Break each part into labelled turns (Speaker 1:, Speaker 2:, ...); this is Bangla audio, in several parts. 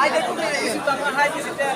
Speaker 1: হাই দিতে হাই দিতে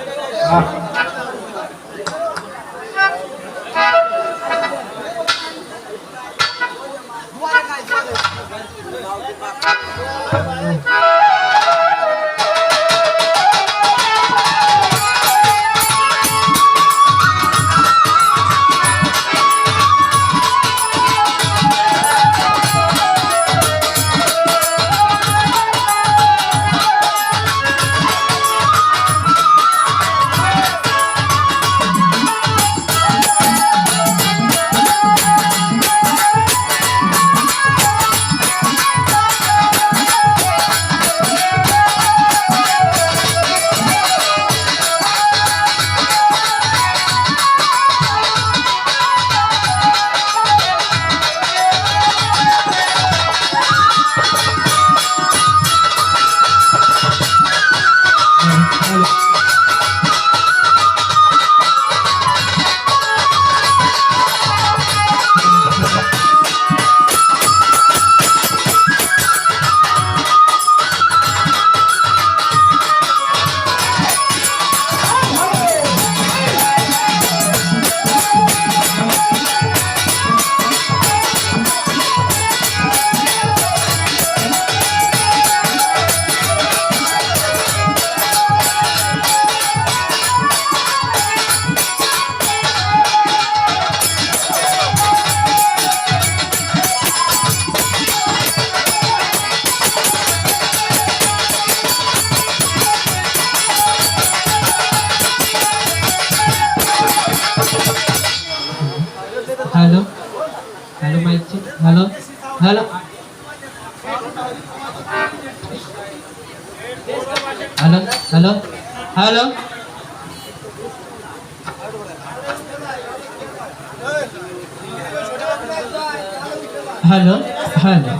Speaker 2: হ্যালো হ্যালো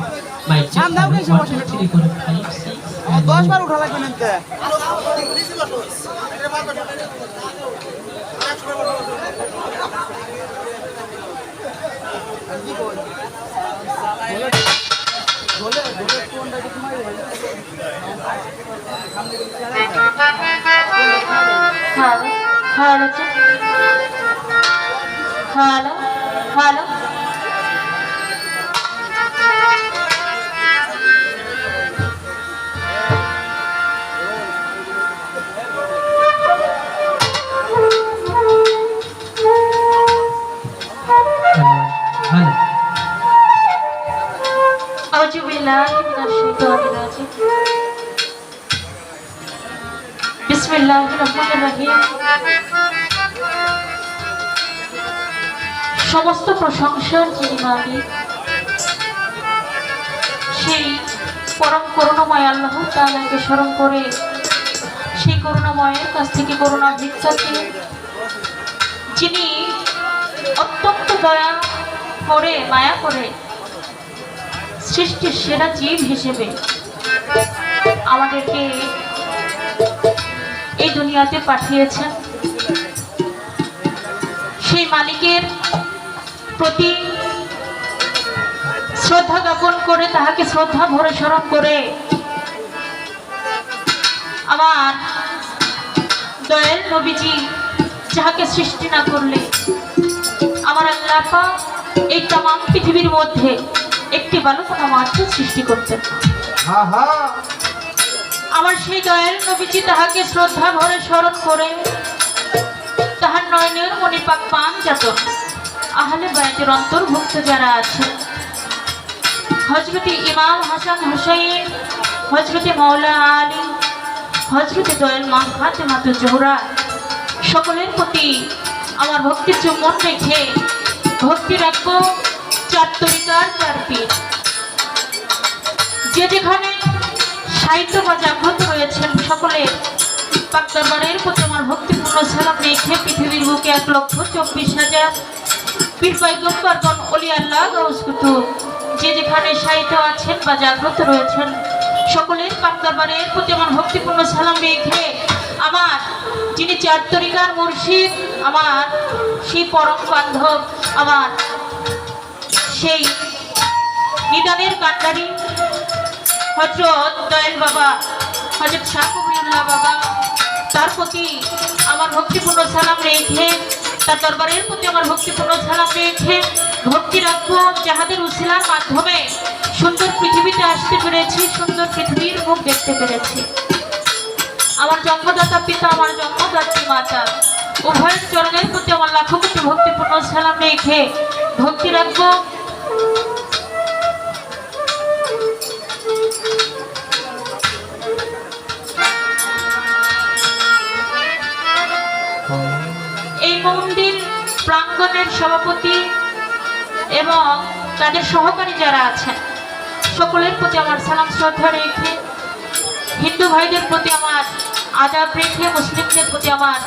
Speaker 2: সিক্স
Speaker 1: দশ বার উঠা লাগবে
Speaker 3: hello hello hello hello
Speaker 2: hello
Speaker 3: সমস্ত প্রশংসার যিনি মালিক, সেই পরম করুণাময় আল্লাহ তাআলাকে স্মরণ করে সেই করুণাময়ের কাছ থেকে করুণা ভিক্ষা চেয়ে যিনি অত্যন্ত দয়া করে, মায়া করে সৃষ্টির সেরা জীব হিসেবে আমাদেরকে এই দুনিয়াতে পাঠিয়েছেন সেই মালিকের প্রতি শ্রদ্ধা জ্ঞাপন করে, তাহাকে শ্রদ্ধা ভরে স্মরণ করে আমার দয়াল নবীজি যাহাকে সৃষ্টি না করলে, আমার আল্লাহ পাক এই তাম পৃথিবীর মধ্যে একটি বালকনা মাত্র সৃষ্টি করতেন। আমার সেই দয়াল নবীজি তাহাকে শ্রদ্ধা ভরে স্মরণ করে। তাহার নয়নের মণিপাক পান যাতন। আহলে বায়তের অন্তর্ভুক্ত যারা আছে হজরতি ইমাম হাসান হুসাইন হজরতে মৌলা আলী হজরতে দয়াল মা ফাতেমাতু জোহরা, সকলের প্রতি আমার ভক্তির চুম্বন রেখে ভক্তি রাখব চার তরিকার চার যে যেখানে সাহিত্য বা জাগ্রত রয়েছেন সকলের পাক দরবারের প্রতি আমার ভক্তিপূর্ণ সালাম রেখে পৃথিবীর বুকে এক লক্ষ চব্বিশ হাজার পীর পয়গম্বরগণ অলি আল্লাহ গৌস যে যেখানে সাহিত্য আছেন বা জাগ্রত রয়েছেন, সকলের পাক প্রতি আমার ভক্তিপূর্ণ সালাম রেখে আমার, যিনি চার তরিকার মুর্শিদ, আমার সেই পরম বান্ধব, আমার সেই নিদানের কান্ডারি হজরত দয়াল বাবা, হজরত শাহ কবিরুল্লাহ বাবা, তার প্রতি আমার ভক্তিপূর্ণ সালাম রেখে, তার দরবারের প্রতি আমার ভক্তিপূর্ণ সালাম রেখে ভক্তি রাখব, যাহাদের উশিলার মাধ্যমে সুন্দর পৃথিবীতে আসতে পেরেছি, সুন্দর পৃথিবীর মুখ দেখতে পেরেছি। আমার জন্মদাতা পিতা, আমার জন্মদাত্রী মাতা, উভয়ের চরণের প্রতি আমার লাখো কোটি ভক্তিপূর্ণ সালাম রেখে ভক্তি রাখব প্রাঙ্গণের সভাপতি এবং তাদের সহকারী যারা আছেন, সকলের প্রতি আমার সালাম, শ্রদ্ধা রেখে, হিন্দু ভাইদের প্রতি আমার আদাব রেখে, মুসলিমদের প্রতি আমার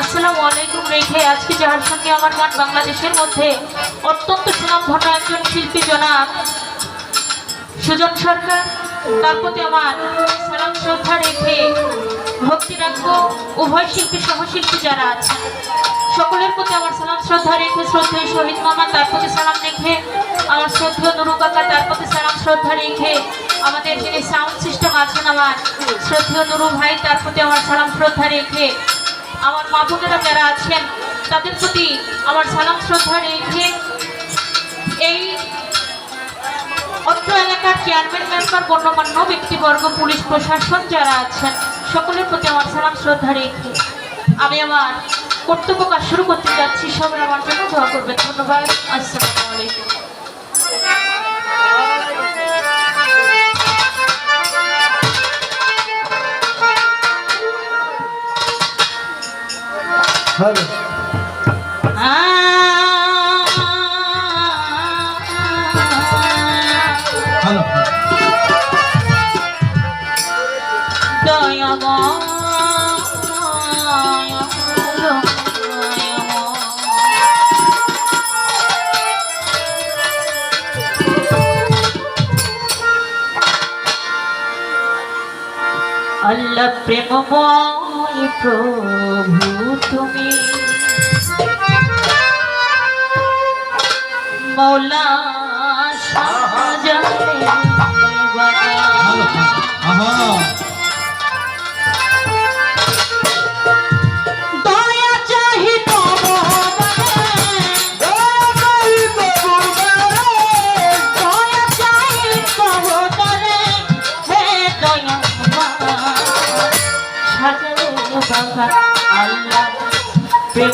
Speaker 3: আসসালামু আলাইকুম রেখে আজকে যার সঙ্গে আমার গান বাংলাদেশের মধ্যে অত্যন্ত সুনামধন্য একজন শিল্পী জনাব সুজন সরকার, তার প্রতি আমার সালাম, শ্রদ্ধা রেখে ভক্তি রাখব উভয় শিল্পী সহশিল্পী যারা আছে সকলের প্রতি আমার সালাম, শ্রদ্ধা রেখে, শ্রদ্ধেয় শহীদ মামা, তার প্রতি সালাম রেখে, আমার শ্রদ্ধেয় নুরু কাকা তার প্রতি সালাম, শ্রদ্ধা রেখে আমাদের যিনি সাউন্ড সিস্টেম আছেন আমার, শ্রদ্ধেয় নুরু ভাই, তার প্রতি আমার সালাম, শ্রদ্ধা রেখে আমার মা বোনেরা যারা আছেন, তাদের প্রতি আমার সালাম, শ্রদ্ধা রেখে এই অত্র এলাকার চেয়ারম্যান মেম্বার গণ্যমান্য ব্যক্তিবর্গ, পুলিশ প্রশাসন যারা আছেন সকলের প্রতি আমার সালাম, শ্রদ্ধা রেখে আমি আমার কর্তব্য কাজ শুরু করতে যাচ্ছি। সবাই আমার জন্য দোয়া করবে ধন্যবাদ। আসসালামু আলাইকুম।
Speaker 1: হ্যালো।
Speaker 3: প্রেমময় প্রভু তুমি। মৌলা শাহজানে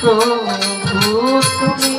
Speaker 3: প্রভু তুমি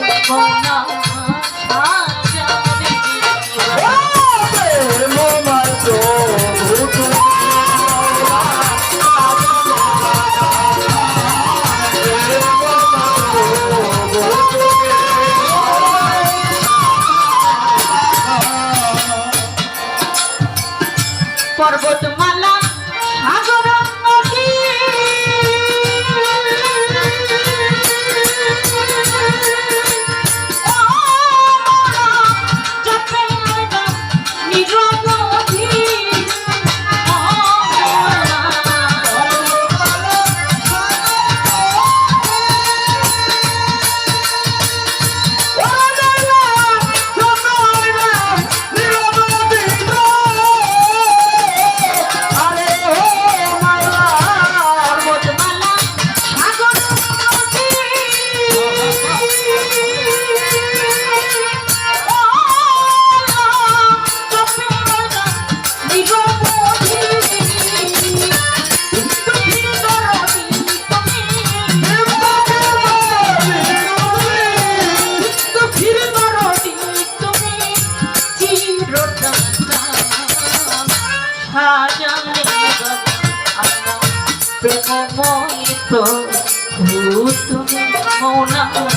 Speaker 3: তুমি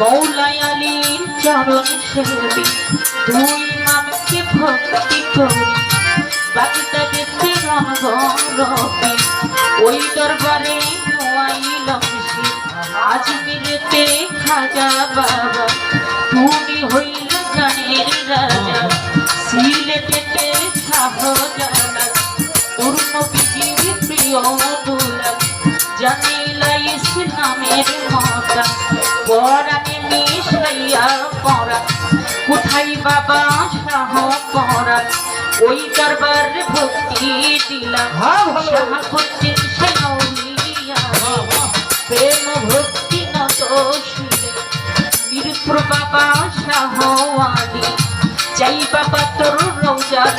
Speaker 3: মৌলাই আলীর চরণ সেবি দুই নামকে ভক্তি করি বাকিটা দেখতে রাম গৌরবী ওই দরবারে জানিলা ইসলামের মতা পরাণে মিশাইয়া পড়া। কোথায় বাবা শাহ পড়া? ওই দরবার ভক্তি দিলাম শাহ করছেন সে নৌলিয়া প্রেম ভক্তি নত বীরপুর বাবা শাহওয়ালি চাই বাবা তোর রোজার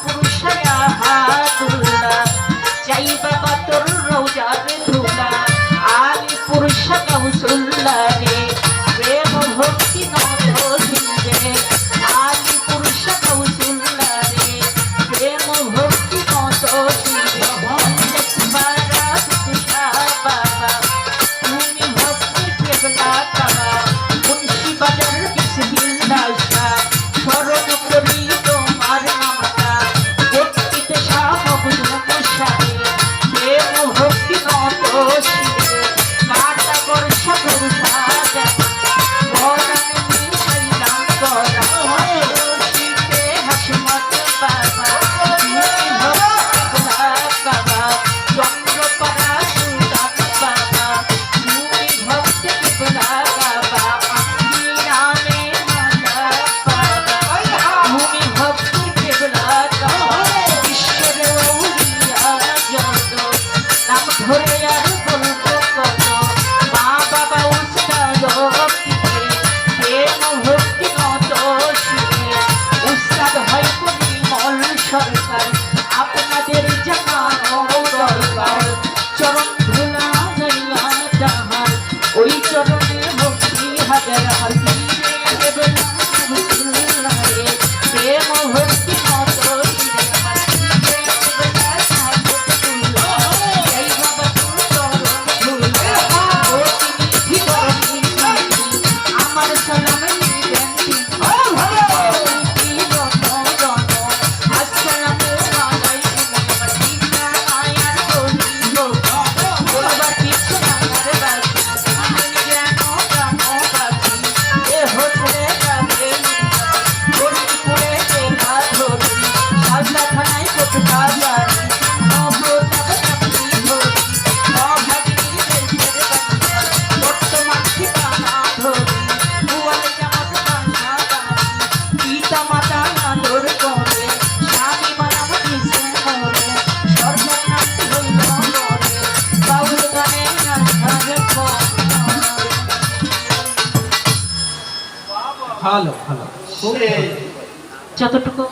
Speaker 3: শাহাদুল্লাহ চাই বাবা তোর রোজার ধুলা আলিপুর শাকাউসুল্লাহ রে যতটুকু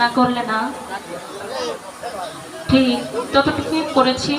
Speaker 3: না করলে না। ঠিক ততটুকুই করেছি।